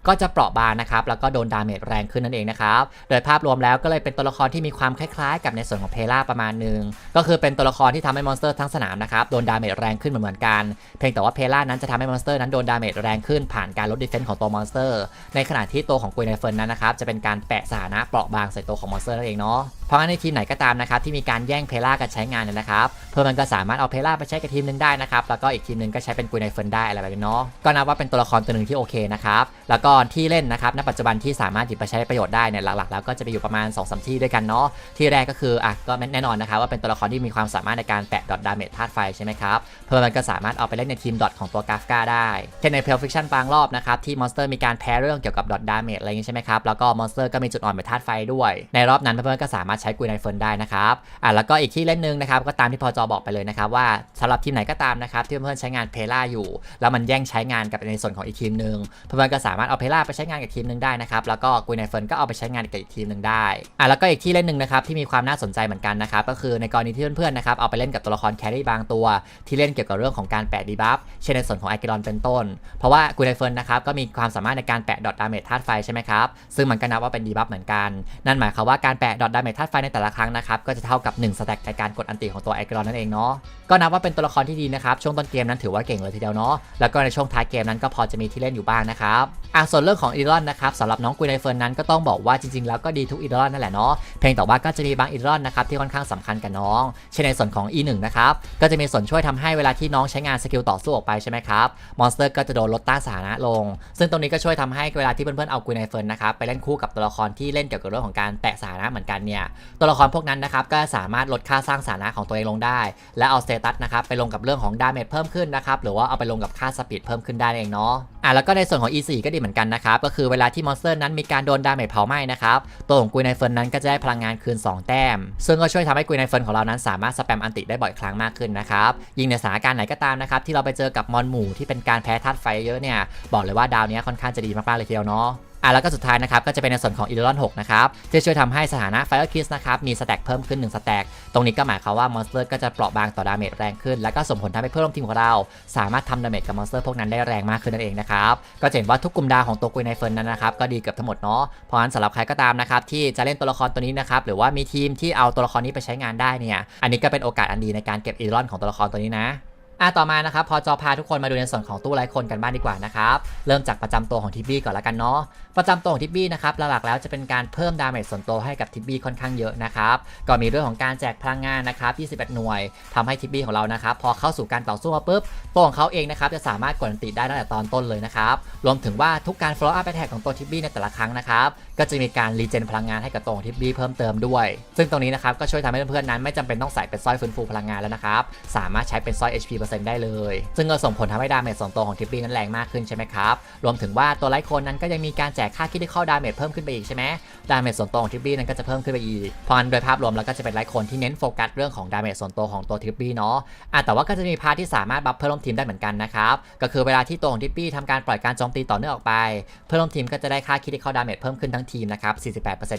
ก็จะเปราะบางนะครับแล้วก็โดนดาเมจแรงขึ้นนั่นเองนะครับโดยภาพรวมแล้วก็เลยเป็นตัวละครที่มีความคล้ายๆ กับในส่วนของเพล่าประมาณนึงก็คือเป็นตัวละครที่ทำให้มอนสเตอร์ทั้งสนามนะครับโดนดาเมจแรงขึ้นเหมือนกัน เพียงแต่ว่าเพล่านั้นจะทำให้มอนสเตอร์นั้นโดนดาเมจแรงขึ้นผ่านการลดดีเฟนส์ของตัวมอนสเตอร์ในขณะที่ตัวของกุยไนเฟิร์นนั้นนะครับจะเป็นการแปะสถานะเปราะบางใส่ตัวของมอนสเตอร์นั่นเองเนาะเพราะงั้นในทีมไหนก็ตามนะครับที่มีการแย่งเพล่ากันใช้งานเนี่ยนะครับ เพื่อมันก็สามารถเอาเพล่าไปใช้กับทีมหนึ่งได้นะครับ แล้วก็อีกทีมหนึ่งก็ใช้เป็นกุยไนเฟิร์นได้อะไรแบบนี้เนาะ ก็นับว่าเป็นตัวละครตัวหนึ่งที่โอเคนะครับ แล้วก็ที่เล่นนะครับ ณ ปัจจุบันที่สามารถหยิบไปใช้ประโยชน์ได้เนี่ย หลักๆ แล้วก็จะไปอยู่ประมาณ2อสที่ด้วยกันเนาะ ที่แรกก็คืออะก็แน่นอนนะครับว่าเป็นตัวละครที่มีความสามารถในการแปะดอทดาเมจธาตุไฟใช่ไหมครับ เพื่อมันก็สามารถเอาไปเล่นในทีมดอทของตัวกาฟกาได้ เช่นในเพลฟิคชั่นบางรอบนะครับที่มอนสเตอร์มีการแพ้เรื่องเกี่ยวกับดอทดาเมจอะไรอย่างงี้ใช่ไหมครับ แล้วก็มอนสเตอร์ก็มีจุดอ่อนเป็นธาตุไฟด้วย ในรอบนั้นเพื่อนๆก็สามารถใช้กุยไนเฟิร์นได้นะครับอะแล้วก็อีกที่เล่นหนึงนะครับก็ตามที่พอจอบอกไปเลยนะครับว่าสำหรับทีมไหนก็ตามนะครับที่เพื่อนๆใช้งานเพล่าอยู่ แล้วมันแย่งใช้งานกับในส่วนของอีกทีมหนึ่งเพื่อนก็สามารถเอาเพล่าไปใช้งานกับทีมหนึ่งได้นะครับแล้วก็กุยไนเฟิร์นก็เอาไปใช้งานกับอีกทีมหนึ่งได้อะแล้วก็อีกที่เล่นหนึ่งนะครับที่มีความน่าสนใจเหมือนกันนะครับก็คือในกรณีที่เพื่อนๆนะครับเอาไปเล่นกับตัวละครแครี่บางตัว ที่เล่นเกี่ยวกับเรื่องของการแปะดีบัฟเช่นในส่วนของไอเกรอนเป็นต้น เพราะว่ากุยไนเฟิร์นนะครับก็มีความสามารถในการแปะดอทดาเมจธาตุไฟใช่ไหมครับซึ่งมันก็นับว่าเป็นดีบัฟเหมือนกันนั่นหมายความว่าการแปะดอทดาเมจธาตุไฟในแต่ละครั้งนะครับก็จะเท่ากับ1สแต็กในการกดอันติของตัวไอเกรอนนั่นเองเนาะก็นับว่าเป็นตัวละครที่ดีนะครับ ช่วงต้นเกมนั้นถือว่าเก่งเลยทีเดียวเนาะแล้วก็ในช่วงท้ายเกมนั้นก็พอจะมีที่เล่นอยู่บ้างนะครับอะส่วนเรื่องของอีดอลนะครับสำหรับน้องกุยไนเฟิร์นนั้นก็ต้องบอกว่าจริงๆ แล้วก็ดีทุกอีดอลนั่นแหละเนาะเพียงแต่ว่าก็จะมีบางอีดอลนะครับที่ค่อนข้างสำคัญกับน้อง เช่นในส่วนของ E1 นะครับก็จะมีส่วนช่วยทำให้เวลาที่น้องใช้งานสกิลต่อสู้ออกไปใช่ไหมครับมอนสเตอร์ก็จะโดนลดต้านสถานะลง ซึ่งตรงนี้ก็ช่วยทำให้เวลาที่เพื่อนๆเอากุยไนเฟิร์นนะครับไปเล่นคู่กับตัวละครที่เล่นเกี่ยวกับเรื่องของการแตะสถานะเหมือนกันเนี่ยตัวละครพวกนั้นนะครับก็สามารถลดค่าสร้างสถานะของตัวเองลงได้และเอาสเตตัสนะครับไปลงกับเรื่องของดาเมจเพิ่มขึ้นนะครับหรือว่าเอาไปลงกับค่าสปีดเพิ่มขึ้นได้เองเนาะอะแล้วก็ในส่วนของ E4 ก็ดีเหมือนกันนะครับก็คือเวลาที่มอนสเตอร์นั้นมีการโดนดาเมจเผาไหม้นะครับตัวของกุยไนเฟิร์นนั้นก็จะได้พลังงานคืน 2 แต้ม ซึ่งก็ช่วยทำให้กุยไนเฟิร์นของเรานั้นสามารถสแปมอันติได้บ่อยครั้งมากขึ้นนะครับยิ่งในสถานการณ์ไหนก็ตามนะครับที่เราไปเจอกับมอนหมู่ที่เป็นการแพ้ธาตุไฟเยอะเนี่ยบอกเลยว่าดาวนี้ค่อนข้างจะดีมากๆเลยทีเดียวเนาะ อะแล้วก็สุดท้ายนะครับก็จะเป็นในส่วนของอีเลอน6นะครับที่ช่วยทำให้สถานะ Fire Kiss นะครับมีสแต็กเพิ่มขึ้น1สแต็กตรงนี้ก็หมายความว่ามอนสเตอร์ก็จะเปราะบางต่อดาเมจแรงขึ้น แล้วก็ส่งผลทำให้เพื่อนร่วมทีมของเรา สามารถทำดาเมจกับมอนสเตอร์พวกนั้นได้แรงมากขึ้นนั่นเองนะครับก็จะเห็นว่าทุกกลุ่มดาวของตัวกุยไนเฟิร์นนั้นนะครับก็ดีเกือบทั้งหมดเนาะเพราะฉะนั้นสำหรับใครก็ตามนะครับที่จะเล่นตัวละครตัวนี้นะครับหรือว่ามีทีมที่เอาตัวละครนี้ไปใช้งานได้เนี่ยอันนี้ก็เป็นโอกาสอันดีในการเก็บอีลอนของตัวละครตัวนี้นะ อะต่อมานะครับพอจอพาทุกคนมาดูในส่วนของตู้ไร้คนกันบ้างดีกว่านะครับเริ่มจากประจำตัวของทิบบี้ก่อนละกันเนาะประจำตัวของทิบบี้นะครับหลักๆแล้วจะเป็นการเพิ่มดาเมจส่วนตัวให้กับทิบบี้ค่อนข้างเยอะนะครับก็มีเรื่องของการแจกพลังงานนะครับ21 หน่วยทำให้ทิบบี้ของเรานะครับพอเข้าสู่การต่อสู้มาปุ๊บตัวของเขาเองนะครับจะสามารถกดติดได้ตั้งแต่ตอนต้นเลยนะครับรวมถึงว่าทุกการ follow up attack ของตัวทิบบี้ในแต่ละครั้งนะครับก็จะมีการรีเจนพลังงานให้กับตัวของทิบบี้เพิ่มเติมด้วย ซึ่งตรงนี้นะครับก็ช่วยทำให้เพื่อนๆนั้น ไม่จำเป็นต้องใส่เป็นสร้อยฟื้นฟูพลังงานแล้วนะครับสามารถใช้เป็นสร้อย HP เ4%ได้เลย ซึ่งก็ส่งผลทำให้ดาเมจส่วนตัวของทิปปี้นั้นแรงมากขึ้นใช่ไหมครับ รวมถึงว่าตัวไลท์โคนนั้นก็ยังมีการแจกค่าคิดที่เข้าดาเมจเพิ่มขึ้นไปอีกใช่ไหมดาเมจส่วนตัวของทิปปี้นั้นก็จะเพิ่มขึ้นไปอีกพราะงั้นโดยภาพรวมแล้วก็จะเป็นไลท์โคนที่เน้นโฟกัสเรื่องของดาเมจส่วนตัวของตัวทิปปี้เนาะอะแต่ว่าก็จะมีพาร์ทที่สามารถบัฟเพื่อนร่วมทีมได้เหมือนกันนะครับก็คือเวลาที่ตัวของทิปปี้ทำการปล่อยการโจมตีต่อเนื่องออกไป เพื่อนร่วมทีมก็จะได้ค่าคิดที่เข้าดาเมจเพิ่มขึ้นทั้งทีมนะครับ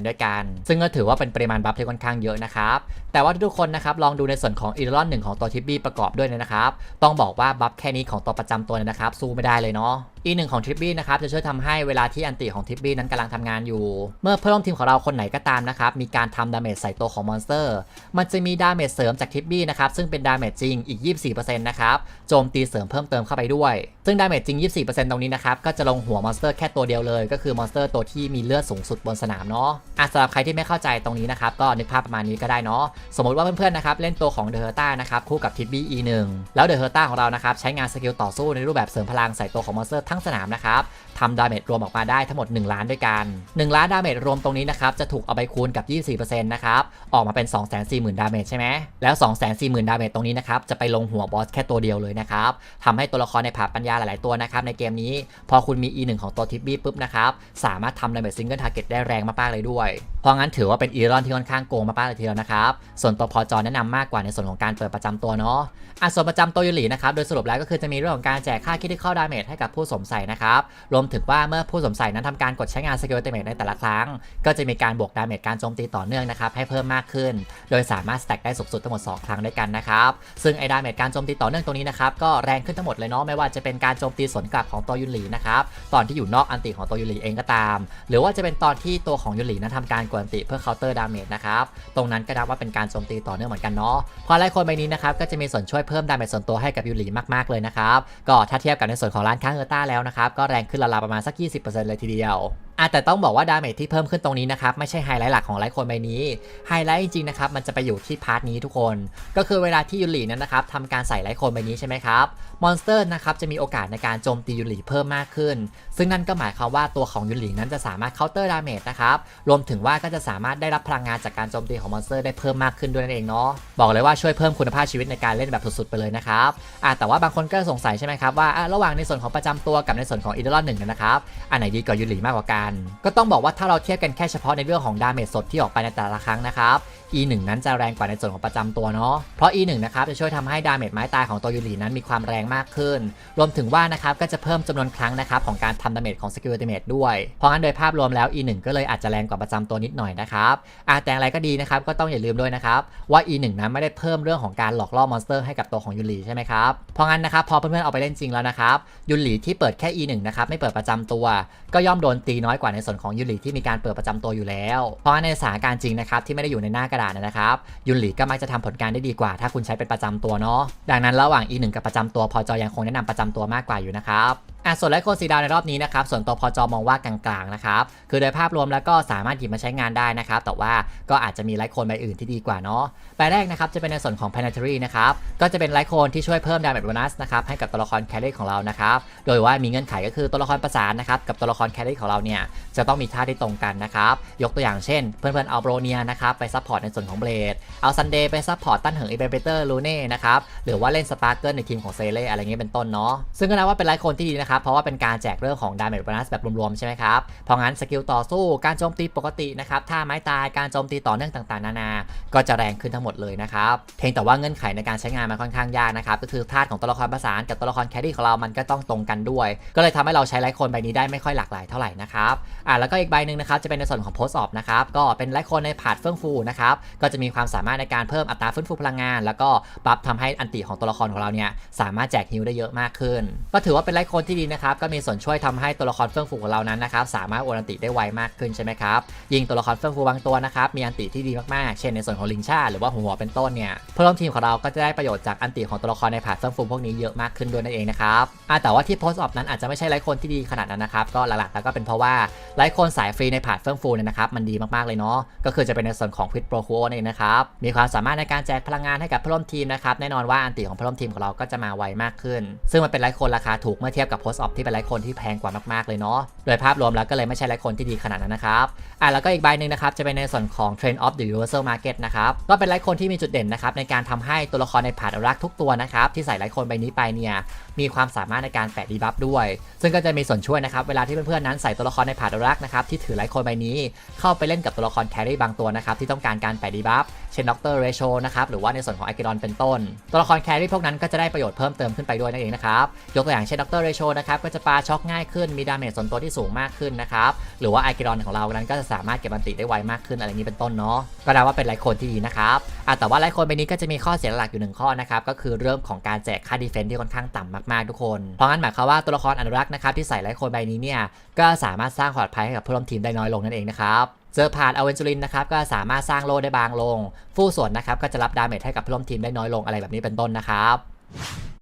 48%ด้วยกัน ซึ่งก็ถือว่าเป็นปริมาณบัฟที่ค่อนข้างเยอะนะครับแต่ว่าทุกคนนะครับลองดูในส่วนของอีรอนหนึ่งของตัวทิปบี้ประกอบด้วยนะครับต้องบอกว่าบัฟแค่นี้ของตัวประจำตัวเนี่ยนะครับสู้ไม่ได้เลยเนาะ อีหนึ่งของทริปบี้นะครับจะช่วยทำให้เวลาที่อันติของทริปบี้นั้นกำลังทำงานอยู่ เมื่อเพื่อนร่วมทีมของเราคนไหนก็ตามนะครับมีการทำดาเมจใส่ตัวของมอนสเตอร์ มันจะมีดาเมจเสริมจากทริปบี้นะครับซึ่งเป็นดาเมจจริงอีก 24%นะครับโจมตีเสริมเพิ่มเติมเข้าไปด้วย ซึ่งดาเมจจริง 24%ตรงนี้นะครับก็จะลงหัวมอนสเตอร์แค่ตัวเดียวเลย ก็คือมอนสเตอร์ตัวที่มีเลือดสูงสุดบนสนามเนาะอะสำหรับใครที่ไม่เข้าใจตรงนี้นะครับก็นึกภาพประมาณนี้ก็ได้เนาะสมมติว่าเพื่อนๆนะครับเล่นตัวของเดอเฮอร์ต้านะครับคู่กับทิปบี้ E1 แล้วเดอเฮอร์ต้าของเรานะครับใช้งานสกิลต่อสู้ในรูปแบบเสริมพลังใส่ตัวของมอนสเตอร์ทั้งสนามนะครับทำดาเมจรวมออกมาได้ทั้งหมด 1 ล้านด้วยกัน 1 ล้านดาเมจรวมตรงนี้นะครับจะถูกเอาไปคูณกับ 24%นะครับออกมาเป็น 240,000 ดาเมจใช่ไหมแล้ว 240,000 ดาเมจตรงนี้นะครับจะไปลงหัวบอสแค่ตัวเดียวเลยนะครับทำให้ตัวละครในผาปัญญาหลาย ๆ ตัวนะครับในเกมนี้ พอคุณมี E1 ของตัวทิปบี้ปุ๊บนะครับสามารถทำดาเมจซิงเกิลทาร์เก็ตได้แรงมาก ๆ เลยด้วย เพราะงั้นถือว่าเป็นอีรอนที่ค่อนข้างโกงมาก ๆ เลยทีเดียวนะครับส่วนตัวพอจอแนะนำมากกว่าในส่วนของการเปิดประจำตัวเนาะอะส่วนประจำตัวยูหลีนะครับโดยสรุปแล้วก็คือจะมีเรื่องของการแจกค่าคิดที่เข้าดาเมจให้กับผู้สวมใส่นะครับ รวมถึงว่าเมื่อผู้สวมใส่นั้นทำการกดใช้งานสกิลเตเมจในแต่ละครั้ง ก็จะมีการบวกดาเมจการโจมตีต่อเนื่องนะครับให้เพิ่มมากขึ้น โดยสามารถสแต็กได้สูงสุดทั้งหมด 2 ครั้งด้วยกันนะครับ ซึ่งไอ้ดาเมจการโจมตีต่อเนื่องตรงนี้นะครับก็แรงขึ้นทั้งหมดเลยเนาะไม่ว่าจะเป็นการโจมตีสวนกลับของตัวยูหลีนะครับตอนที่อยู่นอกอันติของตัวยูหลีเองก็ตาม หรือว่าจะเป็นตอนที่ตัวของยูหลีนั้นทำการกดอันติเพื่อเคาน์เตอร์ดาเมจนะครับตรงนั้นก็นับว่าเป็นการโจมตีต่อเนื่องเหมือนกันเนาะพอไล่คนใบนี้นะครับก็จะมีส่วนช่วยเพิ่มดาเมจส่วนตัวให้กับยูหลีมากๆเลยนะครับก็ถ้าเทียบกับในส่วนของร้านค้าเฮอร์ต้าแแล้วนะครับ ก็แรงขึ้นราวๆประมาณสัก 20%เลยทีเดียว อะแต่ต้องบอกว่าดาเมจที่เพิ่มขึ้นตรงนี้นะครับ ไม่ใช่ไฮไลท์หลักของไลท์คนใบนี้ไฮไลท์จริงๆนะครับมันจะไปอยู่ที่พาร์ทนี้ทุกคน ก็คือเวลาที่ยูรินั้นนะครับทำการใส่ไลท์คนใบนี้ใช่ไหมครับมอนสเตอร์นะครับจะมีโอกาสในการโจมตียูริเพิ่มมากขึ้น ซึ่งนั่นก็หมายความว่าตัวของยูรินั้นจะสามารถเคาน์เตอร์ดาเมจนะครับรวมถึงว่าก็จะสามารถได้รับพลังงานจากการโจมตีของมอนสเตอร์ได้เพิ่มมากขึ้นด้วยนั่นเองเนาะบอกเลยว่าช่วยเพิ่มคุณภาพชีวิตในการเล่นแบบสุดๆไปเลยนะครับอะแต่ว่าบางคนก็สงสัยใช่ไหมครับว่าระหว่างในส่วนของประจำตัวกับในส่วนของอีเดอร์หนึ่งนะครับอันไหนดีกว่ายูริมากกว่ากันก็ต้องบอกว่าถ้าเราเทียบกันแค่เฉพาะในเรื่องของดาเมจสดที่ออกไปในแต่ละครั้งนะครับ E1 นั้นจะแรงกว่าในส่วนของประจำตัวเนาะ เพราะ E1 นะครับจะช่วยทำให้ดาเมจไม้ตายของตัวยูรินั้นมีความแรงมากขึ้น รวมถึงว่านะครับก็จะเพิ่มจำนวนครั้งนะครับของการทำดาเมจของสกิลดาเมจด้วย เพราะงั้นโดยภาพรวมแล้ว E1 ก็เลยอาจจะแรงกว่าประจำตัวนิดหน่อยนะครับอาแต่อะไรก็ดีนะครับก็ต้องอย่าลืมด้วยนะครับว่า E1 นั้นไม่ได้เพิ่มเรื่องของการหลอกล่อมอนสเตอร์ให้กับตัวของยูริใช่ไหมครับ เพราะงั้นนะครับพอเพื่อนๆเอาไปเล่นจริงแล้วนะครับยูริที่เปิดแค่ E1 นะครับไม่เปิดประจำตัว ก็ย่อมโดนตีน้อยกว่าในส่วนของยูริที่มีการเปิดประจำตัวอยู่แล้ว เพราะงั้นในสถานการณ์จริงนะครับที่ไม่ได้อยู่ในหน้ากระดาษนะครับยุนหลีก็มักจะทำผลการได้ดีกว่า ถ้าคุณใช้เป็นประจำตัวเนาะดังนั้นระหว่าง E1 กับประจำตัวพอจอยังคงแนะนำประจำตัวมากกว่าอยู่นะครับ อะส่วนไลท์โคนสีดาวในรอบนี้นะครับส่วนตัวพอจอมองว่ากลางๆนะครับคือโดยภาพรวมแล้วก็สามารถหยิบมาใช้งานได้นะครับแต่ว่าก็อาจจะมีไลท์โคนใบอื่นที่ดีกว่าเนาะใบแรกนะครับจะเป็นในส่วนของ planetary นะครับก็จะเป็นไลท์โคนที่ช่วยเพิ่มดาเมจโบนัสนะครับให้กับตัวละครแครี่ของเรานะครับโดยว่ามีเงื่อนไขก็คือตัวละครประสานนะครับกับตัวละครแครี่ของเราเนี่ยจะต้องมีท่าที่ตรงกันนะครับยกตัวอย่างเช่น เพื่อนๆเอาโบรเนียนะครับไปซัพพอร์ตในส่วนของเบลดเอาซันเดย์ไปซัพพอร์ตตั้นเหิงอีเบเบเตอร์ลูเน่นะครับหรือว่าเล่นสปาร์เกิลในทีมของเซเล่อะไรเงี้ยเป็นต้นเนาะซึ่งก็นับว่าเป็นไลโคนที่ดีนะครับเพราะว่าเป็นการแจกเรื่องของดาเมจโบนัสแบบรวมๆ ใช่ไหมครับ เพราะงั้นสกิลต่อสู้การโจมตีปกตินะครับท่าไม้ตายการโจมตีต่อเนื่องต่างๆ นานา ก็จะแรงขึ้นทั้งหมดเลยนะครับ เพียงแต่ว่าเงื่อนไขในการใช้งานมันค่อนข้างยากนะครับก็คือธาตุของตัวละครประสานกับตัวละครแครี่ของเรามันก็ต้องตรงกันด้วย ก็เลยทำให้เราใช้ไลท์โคนใบนี้ได้ไม่ค่อยหลากหลายเท่าไหร่นะครับอ่าแล้วก็อีกใบหนึ่งนะครับจะเป็นในส่วนของโพสต์ออฟนะครับก็เป็นไลท์โคนในผาดเฟื่องฟูนะครับก็จะมีความสามารถในการเพิ่มอัตราฟื้นฟูพลังงาน แล้วก็ปรับทำให้อันติของตัวละครของเราเนี่ยสามารถแจกฮิลได้เยอะมากขึ้น ก็ถือว่าเป็นไลท์คนที่ดีนะครับก็มีส่วนช่วยทำให้ตัวละครเฟื่องฟูของเรานั้นนะครับสามารถโอนอันติได้ไวมากขึ้นใช่ไหมครับยิงตัวละครเฟื่องฟูบางตัวนะครับมีอันติที่ดีมากๆ เช่นในส่วนของลิงชาหรือว่าหัวเป็นต้นเนี่ยเพื่อนร่วมทีมของเราก็จะได้ประโยชน์จากอันติของตัวละครในผาดเฟื่องฟูพวกนี้เยอะมากขึ้นด้วยนั่นเองนะครับแต่ว่าที่โพสต์ออฟนั้นอาจจะไม่ใช่ไลท์คนที่ดีขนาดนั้นนะครับก็หลักๆแล้วก็เป็นเพราะว่าไลท์คนสายฟรีในผาดเฟื่องฟูเนี่ยนะครับมันดีมากๆเลยเนาะก็คือจะเป็นในส่วนของพิทโปรคูโอนี่นเองนะครับมีความสามารถในการแจกพลังงานให้กับเพื่อนร่วมทีมนะครับแน่นอนว่าอันติของเพื่อนร่วมทีมของเราก็จะมาไวมากขึ้น ซึ่งมันเป็นไลคนราคาถูกเมื่อเทียบกับโพส Force of ที่เป็นไลท์คนที่แพงกว่ามากๆเลยเนาะโดยภาพรวมแล้วก็เลยไม่ใช่ไลท์คนที่ดีขนาดนั้นนะครับอะแล้วก็อีกใบหนึ่งนะครับจะเป็นในส่วนของ Trend of the Universal Market นะครับก็เป็นไลท์คนที่มีจุดเด่นนะครับในการทำให้ตัวละครในผาดรักทุกตัวนะครับที่ใส่ไลท์คนใบนี้ไปเนี่ย มีความสามารถในการแปะดีบัฟด้วย ซึ่งก็จะมีส่วนช่วยนะครับ เวลาที่เพื่อนๆนั้นใส่ตัวละครในผาดรักนะครับที่ถือไลโคนใบนี้เข้าไปเล่นกับตัวละครแครี่บางตัวนะครับที่ต้องการการแปะดีบัฟเช่นด็อกเตอร์เรโชนะครับหรือว่าในส่วนของไอเกดอนเป็นต้น ตัวละครแครี่พวกนั้นก็จะได้ประโยชน์เพิ่มเติมขึ้นไปด้วยนั่นเองนะครับยกตัวอย่างเช่นด็อกเตอร์เรโชนะครับก็จะปาช็อกง่ายขึ้นมีดาเมจส่วนตัวที่สูงมากขึ้นนะครับหรือว่าไอเกดอนของเรานั้นก็จะสามารถเก็บบันติได้ไวมากขึ้นอะไรนี้เป็นต้นเนาะก็ได้ว่าเป็นไลโคนที่ดีนะครับแต่ว่าไลโคนใบนี้ก็จะมีข้อเสียหลักอยู่หนึ่งข้อนะครับก็คือเรื่องของการแจกค่าดีเฟนซ์ที่ค่อนข้างต่ำมากๆทุกคน เพราะงั้นหมายความว่าตัวละครอนุรักษ์นะครับที่ใส่ไลท์โคนใบนี้เนี่ยก็สามารถสร้างความปลอดภัยให้กับผู้ร่วมทีมได้น้อยลงนั่นเองนะครับเจอผ่านอเวนจูรินนะครับก็สามารถสร้างโลได้บางลง ฟู่ส่วนนะครับก็จะรับดาเมจให้กับผู้ร่วมทีมได้น้อยลงอะไรแบบนี้เป็นต้นนะครับ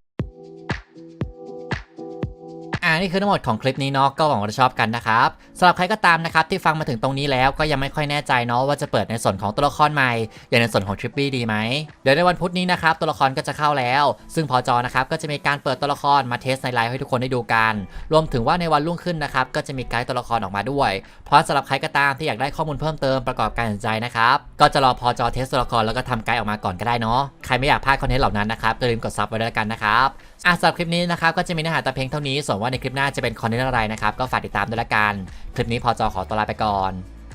อ่านี่คือทั้งหมดของคลิปนี้เนาะก็หวังว่าจะชอบกันนะครับสำหรับใครก็ตามนะครับที่ฟังมาถึงตรงนี้แล้วก็ยังไม่ค่อยแน่ใจเนาะว่าจะเปิดในส่วนของตัวละครใหม่อย่างในส่วนของทริปปี้ดีไหมเดี๋ยวในวันพุธนี้นะครับตัวละครก็จะเข้าแล้ว ซึ่งพอจอนะครับก็จะมีการเปิดตัวละครมาเทสในไลฟ์ให้ทุกคนได้ดูกัน รวมถึงว่าในวันรุ่งขึ้นนะครับก็จะมีไกด์ตัวละครออกมาด้วย เพราะสำหรับใครก็ตามที่อยากได้ข้อมูลเพิ่มเติมประกอบการตัดสินใจนะครับก็จะรอพอจอเทสตัวละครแล้วก็ทำไกด์ออกมาก่อนก็ได้เนาะใครไม่อยากพลาดคอนเทนต์เหล่านั้นนะครับอย่าลืมกดซับไว้ด้วยกันนะครับอะสำหรับคลิปนี้นะครับก็จะมีเนื้อหาแต่เพียงเท่านี้ส่วนว่าในคลิปหน้าจะเป็นคอนเทนต์อะไรนะครับ ก็ฝากติดตามด้วยละกัน คลิปนี้พอจอขอตัวลาไปก่อน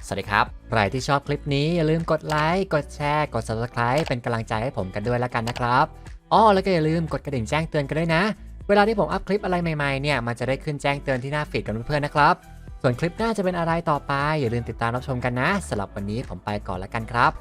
สวัสดีครับ ใครที่ชอบคลิปนี้อย่าลืมกดไลค์ กดแชร์ กด subscribe เป็นกำลังใจให้ผมกันด้วยล้วกันนะครับ อ้อ แล้วก็อย่าลืมกดกระดิ่งแจ้งเตือนกันด้วยนะ เวลาที่ผมอัพคลิปอะไรใหม่ๆ เนี่ย มันจะได้ขึ้นแจ้งเตือนที่หน้าฟีดกันเพื่อนๆนะครับ ส่วนคลิปหน้าจะเป็นอะไรต่อไป อย่าลืมติดตามรับชมกันนะสำหรับวันนี้ผมไปก่อนล้วกันครับ